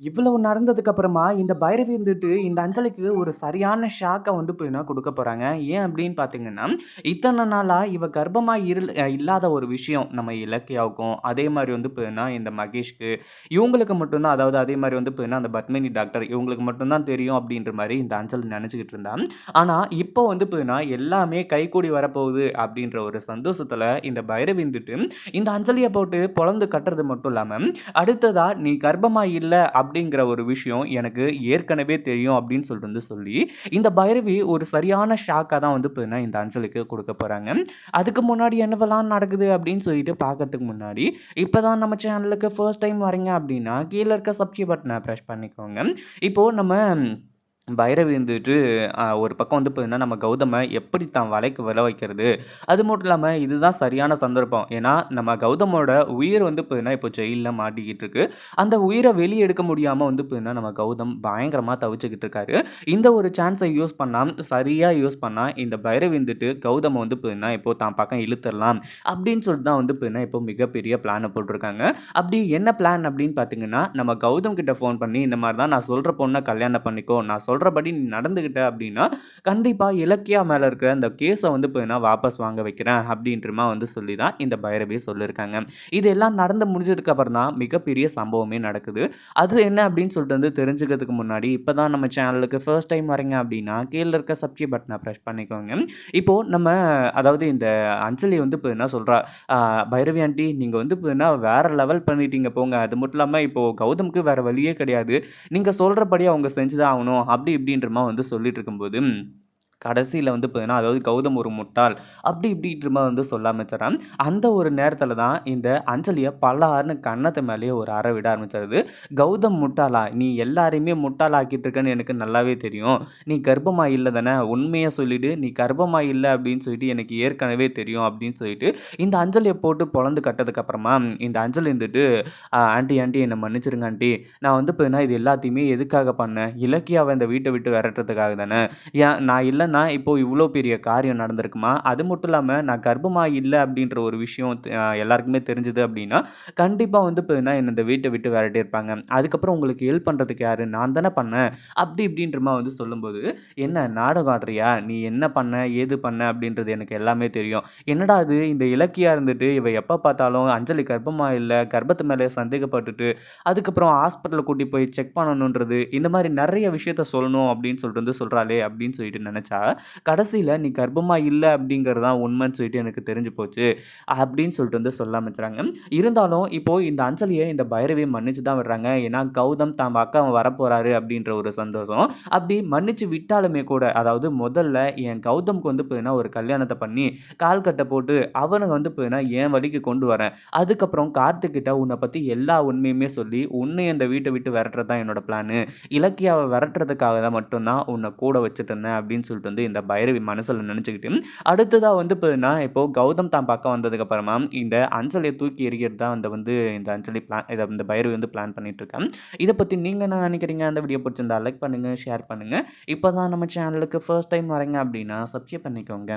இவ்வளவு நடந்ததுக்கு அப்புறமா, இந்த பைரவி இருந்துட்டு இந்த அஞ்சலிக்கு ஒரு சரியான ஷாக்கை வந்து போயினா கொடுக்க போறாங்க. ஏன் அப்படின்னு பார்த்தீங்கன்னா, இத்தனை நாளா இவ கர்ப்பமா இரு இல்லாத ஒரு விஷயம் நம்ம இலக்கியாவுக்கும், அதே மாதிரி வந்து போயினா இந்த மகேஷ்க்கு, இவங்களுக்கு மட்டும்தான் அதாவது அதே மாதிரி வந்து போயினா அந்த பத்மினி டாக்டர் இவங்களுக்கு மட்டும்தான் தெரியும் அப்படின்ற மாதிரி இந்த அஞ்சல் நினச்சிக்கிட்டு இருந்தான் ஆனா, இப்போ வந்து போயினா எல்லாமே கைகூடி வரப்போகுது அப்படின்ற ஒரு சந்தோஷத்துல இந்த பைரவி இருந்துட்டு இந்த அஞ்சலியை போட்டு பொழந்து கட்டுறது மட்டும் இல்லாம, அடுத்ததா "நீ கர்ப்பமா இல்லை அப்படிங்கிற ஒரு விஷயம் எனக்கு ஏற்கனவே தெரியும் அப்படின்னு சொல்லிட்டு வந்து சொல்லி, இந்த பைரவி ஒரு சரியான ஷாக்காக தான் வந்து பார்த்தீங்கன்னா இந்த அஞ்சலுக்கு கொடுக்க போகிறாங்க அதுக்கு முன்னாடி என்னவெல்லாம் நடக்குது அப்படின்னு சொல்லிட்டு பார்க்கறதுக்கு முன்னாடி, இப்போ தான் நம்ம சேனலுக்கு ஃபர்ஸ்ட் டைம் வரீங்க அப்படின்னா, கீழே இருக்க சப்ஸ்கிரைப் பட்டனை ப்ரெஷ் பண்ணிக்கோங்க. இப்போது நம்ம பைரவி இருந்துட்டு ஒரு பக்கம் வந்து பார்த்தீங்கன்னா, நம்ம கௌதமை எப்படி தான் வலைக்கு விளை வைக்கிறது, அது மட்டும் இல்லாமல் இதுதான் சரியான சந்தர்ப்பம். ஏன்னா, நம்ம கௌதமோட உயிர் வந்து பார்த்தீங்கன்னா இப்போ ஜெயில்ல மாட்டிக்கிட்டு இருக்கு. அந்த உயிரை வெளியே எடுக்க முடியாமல் வந்து பார்த்தீங்கன்னா, நம்ம கௌதம் பயங்கரமாக தவிச்சுக்கிட்டு இருக்காரு. இந்த ஒரு சான்ஸை யூஸ் பண்ணால் சரியாக யூஸ் பண்ணால் இந்த பைரவி இருந்துட்டு கௌதமை வந்து பார்த்தீங்கன்னா, இப்போ தான் பக்கம் இழுத்துடலாம் அப்படின்னு சொல்லிட்டு தான் வந்து பார்த்தீங்கன்னா, இப்போ மிகப்பெரிய பிளானை போட்டிருக்காங்க அப்படி என்ன பிளான் அப்படின்னு பார்த்தீங்கன்னா, நம்ம கௌதம் கிட்ட ஃபோன் பண்ணி, இந்த மாதிரி தான் நான் சொல்கிற பொண்ணை கல்யாணம் பண்ணிக்கோ. நான் சொல்கிறபடி நீ நடந்துக்கிட்ட அப்படின்னா, கண்டிப்பாக இலக்கியா மேலே இருக்கிற அந்த கேஸை வந்து இப்போ நான் வாபஸ் வாங்க வைக்கிறேன் அப்படின்றமா வந்து சொல்லி தான் இந்த பைரவி சொல்லியிருக்காங்க. இது எல்லாம் நடந்து முடிஞ்சதுக்கப்புறம் தான் மிகப்பெரிய சம்பவமே நடக்குது. அது என்ன அப்படின்னு சொல்லிட்டு வந்து தெரிஞ்சுக்கிறதுக்கு முன்னாடி, இப்போ தான் நம்ம சேனலுக்கு ஃபர்ஸ்ட் டைம் வரீங்க அப்படின்னா, கீழே இருக்க சப்ஸ்கிரைப் பட்டனை பிரஸ் பண்ணிக்கோங்க. இப்போது நம்ம அதாவது இந்த அஞ்சலி வந்து இப்போ என்ன சொல்கிறா பைரவி ஆண்டி நீங்கள் வந்து இப்போ என்ன வேறு லெவல் பண்ணிட்டீங்க போங்க. அது மட்டும் இல்லாமல் இப்போது கௌதமுக்கு வேறு வழியே கிடையாது. நீங்கள் சொல்கிறபடி அவங்க செஞ்சு தான் ஆகணும் அப்படி அப்படி இப்படின்றமா வந்து சொல்லிட்டு இருக்கும்போது, கடைசியில் வந்து பார்த்தீங்கன்னா, அதாவது கௌதம் ஒரு முட்டாள் அப்படி இப்படின்ற வந்து சொல்ல ஆரம்பிச்சிடறான் அந்த ஒரு நேரத்தில் தான் இந்த அஞ்சலியை பலார்ன்னு கன்னத்து மேலேயே ஒரு அற விட ஆரம்பிச்சிருது "கௌதம் முட்டாளா? நீ எல்லாரையுமே முட்டாளாக்கிட்டு இருக்கன்னு எனக்கு நல்லாவே தெரியும். நீ கர்ப்பமாக இல்லை தானே? உண்மையை சொல்லிவிடு நீ கர்ப்பமாக இல்லை அப்படின்னு சொல்லிட்டு எனக்கு ஏற்கனவே தெரியும்." அப்படின்னு சொல்லிட்டு இந்த அஞ்சலியை போட்டு பிறந்து கட்டதுக்கப்புறமா இந்த அஞ்சலி இருந்துட்டு ஆண்டி ஆண்டி என்னை மன்னிச்சிருங்க ஆண்டி நான் வந்து பார்த்தீங்கன்னா இது எல்லாத்தையுமே எதுக்காக பண்ணேன்? இலக்கியாவை இந்த வீட்டை விட்டு விரட்டுறதுக்காக தானே. ஏன் நான் என்னன்னா இப்போ இவ்வளோ பெரிய காரியம் நடந்திருக்குமா? அது மட்டும் இல்லாமல் நான் கர்ப்பமாக இல்லை அப்படின்ற ஒரு விஷயம் எல்லாருக்குமே தெரிஞ்சுது அப்படின்னா, கண்டிப்பாக வந்து இப்போ என்ன இந்த வீட்டை விட்டு விரட்டியிருப்பாங்க. அதுக்கப்புறம் உங்களுக்கு ஹெல்ப் பண்ணுறதுக்கு யார் நான் தானே பண்ணேன்." அப்படி இப்படின்றமா வந்து சொல்லும்போது, "என்ன நாடகம் ஆடுறியா? நீ என்ன பண்ண? ஏது பண்ண? அப்படின்றது எனக்கு எல்லாமே தெரியும். என்னடா இது இந்த இலக்கியாக இருந்துட்டு இவ எப்போ பார்த்தாலும் அஞ்சலி கர்ப்பமாக இல்லை கர்ப்பத்து மேலே சந்தேகப்பட்டுட்டு, அதுக்கப்புறம் ஹாஸ்பிட்டலில் கூட்டி போய் செக் பண்ணணுன்றது, இந்த மாதிரி நிறைய விஷயத்த சொல்லணும் அப்படின்னு சொல்லிட்டு வந்து சொல்கிறாளே அப்படின்னு சொல்லிட்டு நினச்சேன் கடைசியில் "நீ கர்ப்பமாக இல்லை அப்படிங்கிறது தான் உண்மைன்னு சொல்லிட்டு எனக்கு தெரிஞ்சு போச்சு." அப்படின்னு சொல்லிட்டு வந்து சொல்ல ஆரம்பிச்சுறாங்க. இருந்தாலும் இப்போது இந்த அஞ்சலியை இந்த பைரவி மன்னிச்சு தான் விடுறாங்க. ஏன்னா, கௌதம் தான் அக்கா வரப்போகிறாரு அப்படின்ற ஒரு சந்தோஷம். அப்படி மன்னிச்சு விட்டாலுமே கூட, அதாவது முதல்ல என் கௌதம்க்கு வந்து போயின்னா ஒரு கல்யாணத்தை பண்ணி, கால் கட்டை போட்டு அவனை வந்து போயின்னா என் வழிக்கு கொண்டு வரேன். அதுக்கப்புறம் கார்த்திக்கிட்ட உன்னை பற்றி எல்லா உண்மையுமே சொல்லி, உன்னை இந்த வீட்டை விட்டு விரட்டுறது தான் என்னோட பிளானு. இலக்கியாவை விரட்டுறதுக்காக தான் மட்டும்தான் உன்னை கூட கூட வச்சுட்டுருந்தேன்." அப்படின்னு சொல்லிட்டு வந்து இந்த பைரவி மனசில் நினச்சிக்கிட்டு அடுத்ததாக வந்து பார்த்தீங்கன்னா, இப்போ கௌதம் தான் பக்கம் வந்ததுக்கப்புறமா இந்த அஞ்சலியை தூக்கி எறிகிறது தான் அந்த வந்து இந்த அஞ்சலி பிளான் இதை இந்த பைரவி வந்து பிளான் பண்ணிகிட்ருக்கேன் இதை பற்றி நீங்கள் என்ன நினைக்கிறீங்க அந்த வீடியோ பிடிச்சிருந்தா லைக் பண்ணுங்கள் ஷேர் பண்ணுங்க. இப்போ தான் நம்ம சேனலுக்கு ஃபர்ஸ்ட் டைம் வரீங்க அப்படின்னா, சப்ஸ்கிரைப் பண்ணிக்கோங்க.